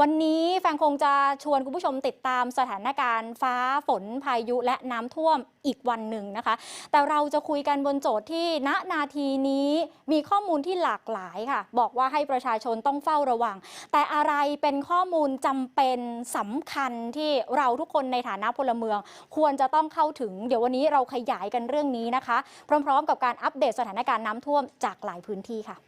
วันนี้แฟนคงจะชวนคุณผู้ชมติดตามสถานการณ์ฟ้าฝนพายุและน้ำท่วมอีกวันหนึ่งนะคะ แต่เราจะคุยกันบนโจทย์ที่ณนาทีนี้มีข้อมูลที่หลากหลายค่ะ บอกว่าให้ประชาชนต้องเฝ้าระวัง แต่อะไรเป็นข้อมูลจำเป็นสำคัญที่เราทุกคนในฐานะพลเมือง ควรจะต้องเข้าถึง เดี๋ยววันนี้เราขยายกันเรื่องนี้นะคะ พร้อม ๆ กับการอัปเดตสถานการณ์น้ำท่วมจากหลายพื้นที่ค่ะ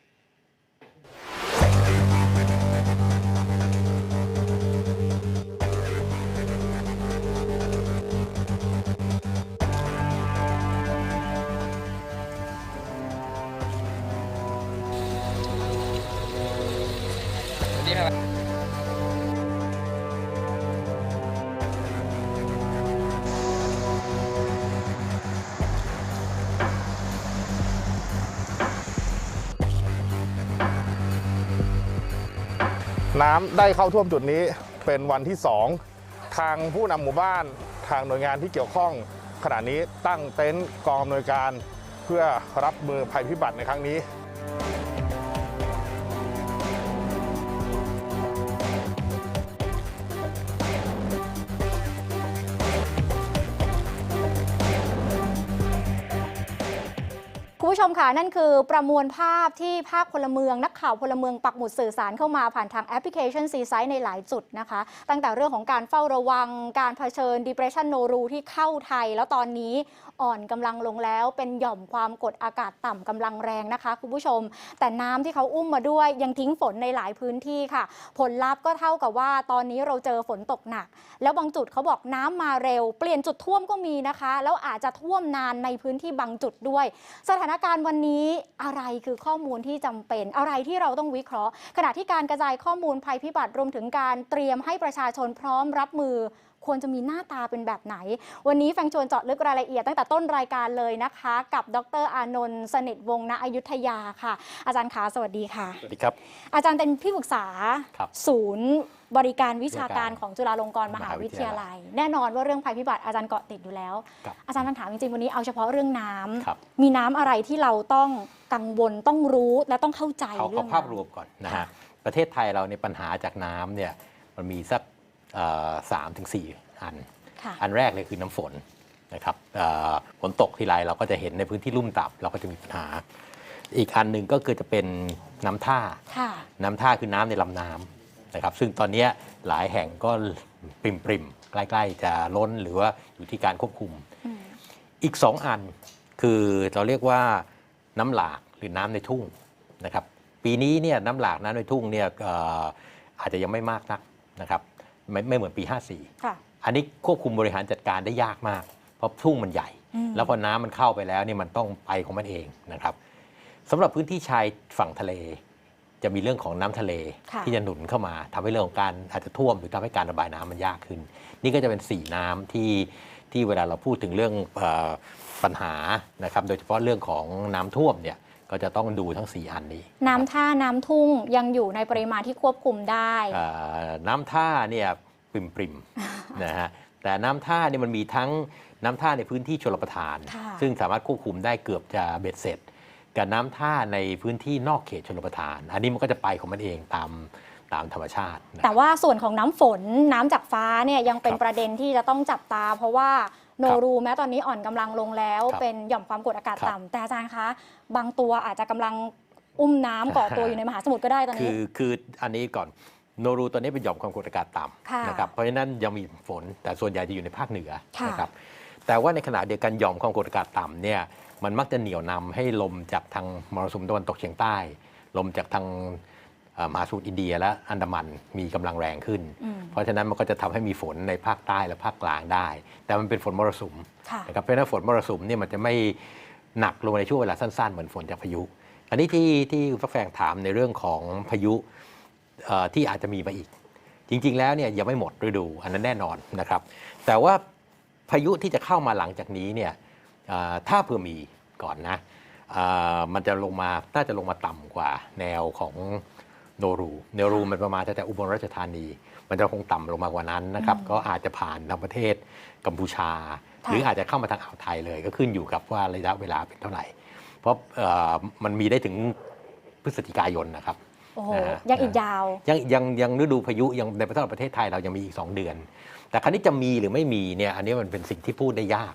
ีครับน้ำได้เข้าท่วมจุดนี้เป็นวันที่ 2 ทางผู้นำหมู่บ้านทางหน่วยงานที่เกี่ยวข้อง ขณะนี้ตั้งเต็นท์กองอำนวยการ เพื่อรับมือภัยพิบัติในครั้งนี้ คุณผู้ชมค่ะ นั่นคือประมวลภาพที่ภาคพลเมือง นักข่าวพลเมืองปักหมุดสื่อสารเข้ามาผ่านทางแอปพลิเคชันซีไซต์ในหลายจุดนะคะ ตั้งแต่เรื่องของการเฝ้าระวังการเผชิญ depression no ru ที่เข้าไทย แล้วตอนนี้ อ่อนกำลังลงแล้ว เป็นหย่อมความกดอากาศต่ำกำลังแรงนะคะ คุณผู้ชม แต่น้ำที่เขาอุ้มมาด้วยยังทิ้งฝนในหลายพื้นที่ค่ะ ผลลัพธ์ก็เท่ากับว่าตอนนี้เราเจอฝนตกหนัก แล้วบางจุดเขาบอกน้ำมาเร็ว เปลี่ยนจุดท่วมก็มีนะคะ แล้วอาจจะท่วมนานในพื้นที่บางจุดด้วย สถานการณ์วันนี้อะไรคือข้อมูลที่จำเป็น อะไรที่เราต้องวิเคราะห์ ขณะที่การกระจายข้อมูลภัยพิบัติรวมถึงการเตรียมให้ประชาชนพร้อมรับมือ ควรจะมีหน้าตาเป็นแบบไหน วันนี้แฟงชวนเจาะลึกรายละเอียดตั้งแต่ต้นรายการเลยนะคะ กับดรอานนท์สนิทวงศ์ณอยุธยาค่ะ อาจารย์ขาสวัสดีค่ะ สวัสดีครับ อาจารย์เป็นที่ปรึกษาครับศูนย์บริการวิชาการบริการของจุฬาลงกรณ์มหาวิทยาวิทยาลัลัย แน่นอนว่าเรื่องภัยพิบัติอาจารย์เกาะติดอยู่แล้ว ครับอาจารย์คำถามจริงๆวันนี้เอาเฉพาะเรื่องน้ำครับ มีน้ำอะไรที่เราต้องกังวลต้องรู้และต้องเข้าใจเขาเรื่เอาองภาพน้ำรวมก่อนนะค่ะฮะประเทศไทยเราในยปัญหาจากน้ำเนี่ยมันมีสักเอ่อ สามถึงสี่อันค่ะอันแรกเลยคือน้ำฝนนะครับเอ่อฝนตกทีไรเราก็จะเห็นในพื้นที่ลุ่มต่ำเราก็จะมีปัญหา อีกอันหนึ่งก็คือจะเป็นน้ำท่าค่ะน้ำท่าคือน้ำในลำน้ำนะครับ ซึ่งตอนเนี้ยหลายแห่งก็ปริมปริมๆใกล้ๆจะล้นหรือว่าอยู่ที่การควบคุมอืมอีกสองอันคือเราเรียกว่าน้ำหลากหรือน้ำในทุ่งนะครับ ปีนี้เนี่ยน้ำหลากน้ำในทุ่งเนี่ยเอ่ออาจจะยังไม่มากนักนะครับ ไม่ไม่เหมือนปี54ค่ะอันนี้ควบคุมบริหารจัดการได้ยากมาก เพราะทุ่งมันใหญ่ อืม แล้วพอน้ำมันเข้าไปแล้วเนี่ยมันต้องไปของมันเองนะครับสำหรับพื้นที่ชายฝั่งทะเล จะมีเรื่องของน้ำทะเล ค่ะ ที่จะหนุนเข้ามาทำให้เรื่องของการอาจจะท่วมหรือทำให้การระบายน้ำมันยากขึ้น นี่ก็จะเป็นสีน้ำที่ที่เวลาเราพูดถึงเรื่องเออปัญหานะครับโดยเฉพาะเรื่องของน้ำท่วมเนี่ย ก็จะต้องดูทั้ง 4 อันนี้ น้ำท่าน้ำทุ่งยังอยู่ในปริมาณที่ควบคุมได้เอ่อน้ำท่าเนี่ยปริมปริมๆ นะฮะแต่น้ำท่าเนี่ยมันมีทั้งน้ำท่าในพื้นที่ชลประทาน ค่ะ ซึ่งสามารถควบคุมได้เกือบจะเบ็ดเสร็จ กับน้ำท่าในพื้นที่นอกเขตชลประทาน อันนี้มันก็จะไปของมันเองตามตามธรรมชาตินะแต่ว่าส่วนของน้ำฝนน้ำจากฟ้าเนี่ยยังเป็นครับ ประเด็นที่จะต้องจับตา เพราะว่า โนครับรูแม้ตอนนี้อ่อนกำลังลงแล้วครับเป็นหย่อมความกดอากาศครับต่ำแต่อาจารย์คะบางตัวอาจจะกำลังอุ้มน้ำก่อตัวอยู่ในมหาสมุทรก็ได้ตอนคืนี้อคืออันนี้ก่อนโนรูตอนนี้เป็นหย่อมความกดอากาศต่ค่ะำนะครับเพราะฉะนั้นยังมีฝนแต่ส่วนใหญ่จะอยู่ในภาคเหนือค่ะนะครับแต่ว่าในขณะเดียวกันหย่อมความกดอากาศต่ำเนี่ยมันมักจะเหนี่ยวนำให้ลมจากทางมรสุมตะวันตกเฉียงใต้ ลมจากทางเอ่อ มหาสมุทรอินเดียและอันดามันมีกำลังแรงขึ้นอืมเพราะฉะนั้นมันก็จะทำให้มีฝนในภาคใต้และภาคกลางได้ แต่มันเป็นฝนมรสุมค่ะนะครับเพราะฉะนั้นฝนมรสุมเนี่ยมันจะไม่หนักลงในช่วงเวลาสั้นๆ เหมือนฝนจากพายุ อันนี้ที่ที่ฟักแฟงถามในเรื่องของพายุเอ่อที่อาจจะมีมาอีก จริง ๆ แล้วเนี่ยยังไม่หมดฤดู อันนั้นแน่นอนนะครับ แต่ว่าพายุที่จะเข้ามาหลังจากนี้เนี่ยเอ่อถ้าเผื่อมีก่อนนะเอ่อมันจะลงมาน่าจะลงมาต่ำกว่าแนวของ โนรูโนรูมันประมาณแต่อุบลราชธานี มันจะคงต่ำลงมากว่านั้นนะครับก็อาจจะผ่านทางประเทศกัมพูชาค่ะหรืออาจจะเข้ามาทางอ่าวไทยเลยก็ขึ้นอยู่กับว่าระยะเวลาเป็นเท่าไหร่ เพราะเอ่อมันมีได้ถึงพฤศจิกายนนะครับโโอ้โหนะฮะยังอีกยาว ยังยังยังฤดูพายุยังในประเทศประเทศไทยเรายังมีอีก 2 เดือน แต่ครั้นี้จะมีหรือไม่มีเนี่ยอันนี้มันเป็นสิ่งที่พูดได้ยาก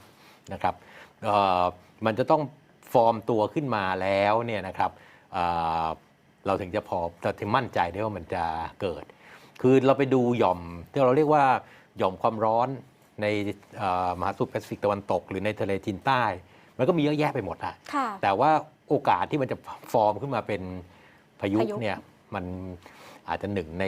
นะครับเอ่อมันจะต้องฟอร์มตัวขึ้นมาแล้วเนี่ยนะครับ เอ่อเราถึงจะพอจะถึงมั่นใจได้ว่ามันจะเกิด คือเราไปดูหย่อมที่เราเรียกว่าหย่อมความร้อนในเอ่อมหาสมุทรแปซิฟิกตะวันตก หรือในทะเลจีนใต้ มันก็มีเยอะแยะไปหมดอะค่ะแต่ว่าโอกาสที่มันจะฟอร์มขึ้นมาเป็นพายุพายุเนี่ยมันอาจจะหนึ่งใน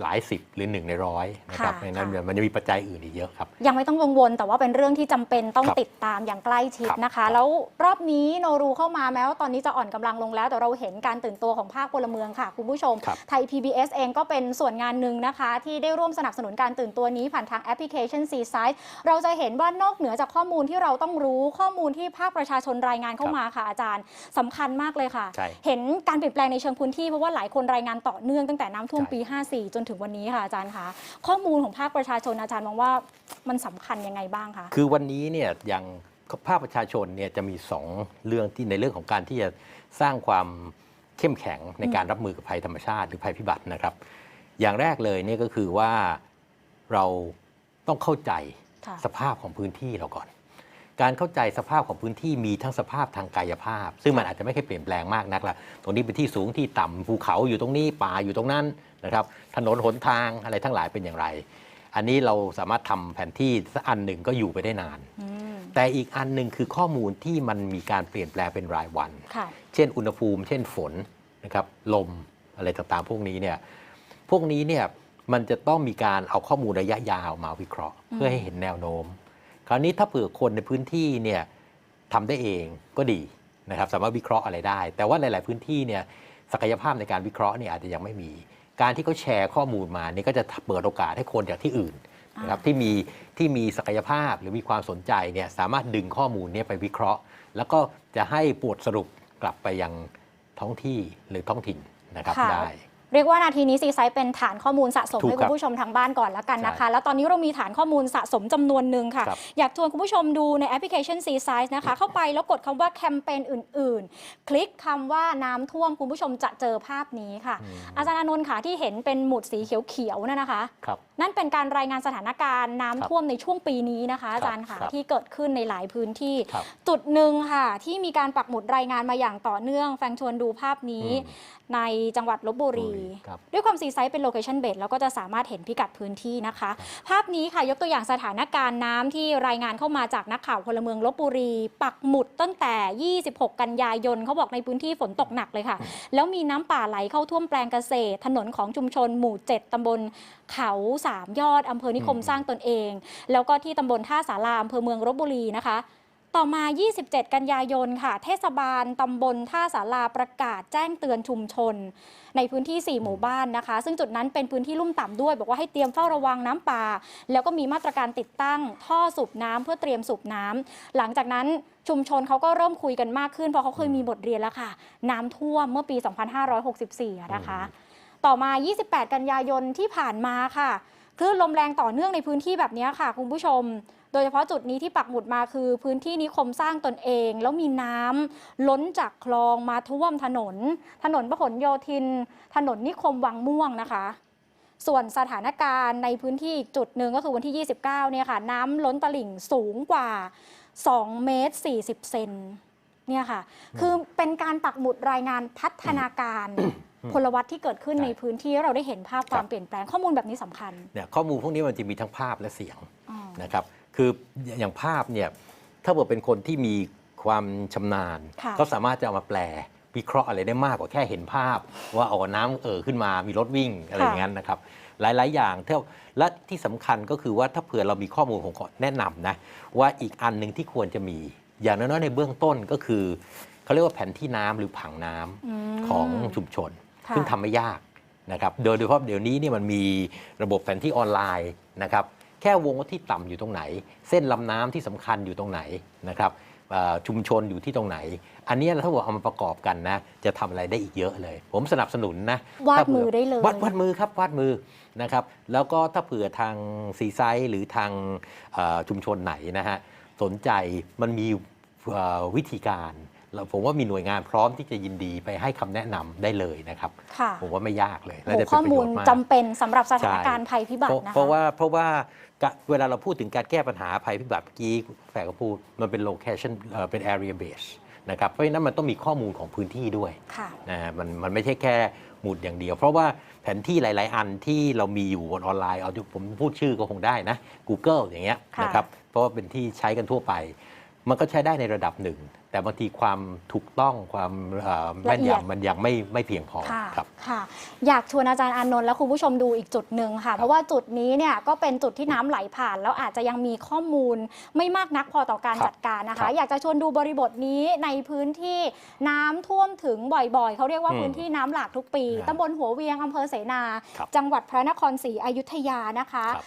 หลายสิบหรือหนึ่งในร้อยนะครับค่ะเพราะฉะนั้นค่ะ มันจะมีปัจจัยอื่นอีกเยอะครับ ยังไม่ต้องกังวลแต่ว่าเป็นเรื่องที่จำเป็นต้องครับติดตามอย่างใกล้ชิดครับนะคะ ครับ แล้วรอบนี้โนรูเข้ามาแม้ว่าตอนนี้จะอ่อนกำลังลงแล้ว แต่เราเห็นการตื่นตัวของภาคพลเมืองค่ะ คุณผู้ชม ครับ ไทย PBS เองก็เป็นส่วนงานหนึ่งนะคะ ที่ได้ร่วมสนับสนุนการตื่นตัวนี้ผ่านทางแอปพลิเคชัน c s i เราจะเห็นว่านอกเหนือจากข้อมูลที่เราต้องรู้ข้อมูลที่ภาคประชาชนรายงานเข้ามาค่ะอาจารย์สำคัญมากเลยค่ะ ใช่ เห็นการเปลี่ยนแปลงในเชิงพื้นที่เพราะว่าหลายคนรายงานต่อเนื่องตั้งแต่น้ำท่วมใช่ ปี 54 จนถึงวันนี้ค่ะอาจารย์คะข้อมูลของภาคประชาชนอาจารย์มองว่ามันสำคัญยังไงบ้างคะคือวันนี้เนี่ยอย่างภาคประชาชนเนี่ยจะมี 2 เรื่องที่ในเรื่องของการที่จะสร้างความเข้มแข็งในการรับมือกับภัยธรรมชาติหรือภัยพิบัตินะครับ อย่างแรกเลยเนี่ยก็คือว่าเราต้องเข้าใจค่ะสภาพของพื้นที่เราก่อน การเข้าใจสภาพของพื้นที่มีทั้งสภาพทางกายภาพ ซึ่งมันอาจจะไม่ค่อยเปลี่ยนแปลงมากนักละตรงนี้เป็นที่สูงที่ต่ำภูเขาอยู่ตรงนี้ป่าอยู่ตรงนั้นนะครับถนนหนทางอะไรทั้งหลายเป็นอย่างไร อันนี้เราสามารถทำแผนที่สักอันหนึ่งก็อยู่ไปได้นานอืมแต่อีกอันหนึ่งคือข้อมูลที่มันมีการเปลี่ยนแปลงเป็นรายวันค่ะเช่นอุณหภูมิ เช่นฝนนะครับลมอะไรต่างๆ พวกนี้เนี่ยพวกนี้เนี่ยมันจะต้องมีการเอาข้อมูลระยะยาวมาวิเคราะห์อืมเพื่อให้เห็นแนวโน้ม คราวนี้ถ้าเผื่อคนในพื้นที่เนี่ยทำได้เองก็ดีนะครับสามารถวิเคราะห์อะไรได้ แต่ว่าในหลายพื้นที่เนี่ยศักยภาพในการวิเคราะห์เนี่ยอาจจะยังไม่มี การที่เขาแชร์ข้อมูลมานี่ก็จะเปิดโอกาสให้คนจากที่อื่นนะครับที่มีที่มีศักยภาพหรือมีความสนใจเนี่ยสามารถดึงข้อมูลเนี้ไปวิเคราะห์ แล้วก็จะให้ปวดสรุปกลับไปยังท้องที่หรือท้องถิ่นนะครับค่ะได้ เรียกว่านาทีนี้ซีไซต์เป็นฐานข้อมูลสะสมถูกให้คคุรับณผู้ชมทางบ้านก่อนแล้วกันนะคะใช่แล้วตอนนี้เรามีฐานข้อมูลสะสมจำนวนหนึ่งค่ะครับอยากชวนคุณผู้ชมดูในแอปพลิเคชัน C Size นะคะ เข้าไปแล้วกดคำว่าแคมเปญอื่น ๆ คลิกคำว่าน้ำท่วมคุณผู้ชมจะเจอภาพนี้ค่ะอืมอาจารย์อานนท์ค่ะที่เห็นเป็นหมุดสีเขียวๆนั่นนะคะครับนั่นเป็นการรายงานสถานการณ์น้ำครับท่วมในช่วงปีนี้นะคะอาจารย์ค่ะครับที่เกิดขึ้นในหลายพื้นที่ครับจุดหนึ่งค่ะ ที่มีการปักหมุดรายงานมาอย่างต่อเนื่องแฟงชวนดูภาพนี้อืมในจังหวัดลบบุรีครับด้วยความซีไซส์เป็นโลเคชันเบสแล้วก็จะสามารถเห็นพิกัดพื้นที่นะคะ ภาพนี้ค่ะยกตัวอย่างสถานการณ์น้ำที่รายงานเข้ามาจากนักข่าวพลเมืองลบบุรี ปักหมุดตั้งแต่ 26 กันยายนเขาบอกในพื้นที่ฝนตกหนักเลยค่ะ แล้วมีน้ำป่าไหลเข้าท่วมแปลงเกษตร ถนนของชุมชนหมู่ 7ตำบลเขาสามยอดอำเภอนิคมอืมสร้างตนเอง แล้วก็ที่ตำบลท่าสาราอำเภอเมืองลบบุรีนะคะ ต่อมา 27 กันยายนค่ะ เทศบาลตำบลท่าสาราประกาศแจ้งเตือนชุมชน ในพื้นที่ 4 หมู่บ้านนะคะ ซึ่งจุดนั้นเป็นพื้นที่ลุ่มต่ำด้วย บอกว่าให้เตรียมเฝ้าระวังน้ำป่า แล้วก็มีมาตรการติดตั้ง ท่อสูบน้ำเพื่อเตรียมสูบน้ำ หลังจากนั้นชุมชนเขาก็เริ่มคุยกันมากขึ้น เพราะเขาเคยมีบทเรียนแล้วค่ะ น้ำท่วมเมื่อปี 2564อะนะคะ ต่อมา 28 กันยายนที่ผ่านมาค่ะคลื่นลมแรงต่อเนื่องในพื้นที่แบบนี้ค่ะคุณผู้ชม โดยเฉพาะจุดนี้ที่ปักหมุดมาคือ พื้นที่นิคมสร้างตนเอง แล้วมีน้ำล้นจากคลองมาท่วมถนน ถนนพหลโยธิน ถนนนิคมวังม่วงนะคะส่วนสถานการณ์ในพื้นที่อีกจุดหนึ่งก็คือวันที่ 29 เนี่ยค่ะ น้ำล้นตลิ่งสูงกว่า 2 เมตร 40 เซนเนี่ยค่ะ คือเป็นการปักหมุดรายงานพัฒนาการพลวัตที่เกิดขึ้นใช่ในพื้นที่ให้เราได้เห็นภาพความครับเปลี่ยนแปลงข้อมูลแบบนี้สำคัญเนี่ยข้อมูลพวกนี้มันจะมีทั้งภาพและเสียงอ๋อนะครับ คืออย่างภาพเนี่ยถ้าเกิดเป็นคนที่มีความชำนาญค่ะก็สามารถจะเอามาแปลวิเคราะห์อะไรได้มากกว่าแค่เห็นภาพ ว่าอ๋อน้ำเอ่อขึ้นมามีรถวิ่งอะไรอย่างนั้นนะครับ หลาย ๆ อย่างเท่าและที่สำคัญก็คือว่าถ้าเผื่อเรามีข้อมูลของขอแนะนำนะว่าอีกอันหนึ่งที่ควรจะมี อย่างน้อยๆในเบื้องต้นก็คือเขาเรียกว่าแผนที่น้ำหรือผังน้ำอืมของชุมชนค่ะซึ่งทำไม่ยากนะครับโดยโดยเฉพาะเดี๋ยวนี้เนี่ยมันมีระบบแผนที่ออนไลน์นะครับ แค่วงว่าที่ต่ำอยู่ตรงไหน เส้นลำน้ำที่สำคัญอยู่ตรงไหนนะครับเอ่อชุมชนอยู่ที่ตรงไหน อันเนี้ยถ้าบอกเอามาประกอบกันนะจะทำอะไรได้อีกเยอะเลย ผมสนับสนุนนะวาดถ้ผื่มือได้เลยวาดวาดมือครับวาดมือนะครับแล้วก็ถ้าเผื่อทางซีไซด์หรือทางเอ่อชุมชนไหนนะฮะสนใจมันมีเอ่อวิธีการ เราผมว่ามีหน่วยงานพร้อมที่จะยินดีไปให้คำแนะนำได้เลยนะครับค่ะผมว่าไม่ยากเลยและโอ้จะเป็นข้อประโยมูลชน์มากจำเป็นสำหรับสถานใช่การณ์ภัยพิบัติเพราะนะคะเพราะว่าเพราะว่ากะเวลาเราพูดถึงการแก้ปัญหาภัยพิบัติเมื่อกี้แฝงก็พูดมันเป็น location เอ่อเป็น area base นะครับเพราะฉะนั้นมันต้องมีข้อมูลของพื้นที่ด้วยค่ะนะฮะมันมันไม่ใช่แค่หมุดอย่างเดียว เพราะว่าแผนที่หลาย ๆ อันที่เรามีอยู่บนออนไลน์เอาที่ผมพูดชื่อก็คงได้นะ Google อย่างเงี้ยค่ะนะครับเพราะว่าเป็นที่ใช้กันทั่วไป มันก็ใช้ได้ในระดับหนึ่ง แต่บางทีความถูกต้องความเอ่อแม่นยำมันยังไม่ไม่เพียงพอค่ะครับค่ะ อยากชวนอาจารย์อานนท์และคุณผู้ชมดูอีกจุดหนึ่งค่ะ เพราะว่าจุดนี้เนี่ยก็เป็นจุดที่น้ำไหลผ่าน แล้วอาจจะยังมีข้อมูลไม่มากนักพอต่อการครับจัดการนะครัคะบอยากจะชวนดูบริบทนี้ในพื้นที่น้ำท่วมถึงบ่อยๆ เขาเรียกว่าอืมพื้นที่น้ำหลากทุกปีครับตำบลหัวเวียงอำเภอเสนาครับจังหวัดพระนครศรีอยุธยานะคะครับ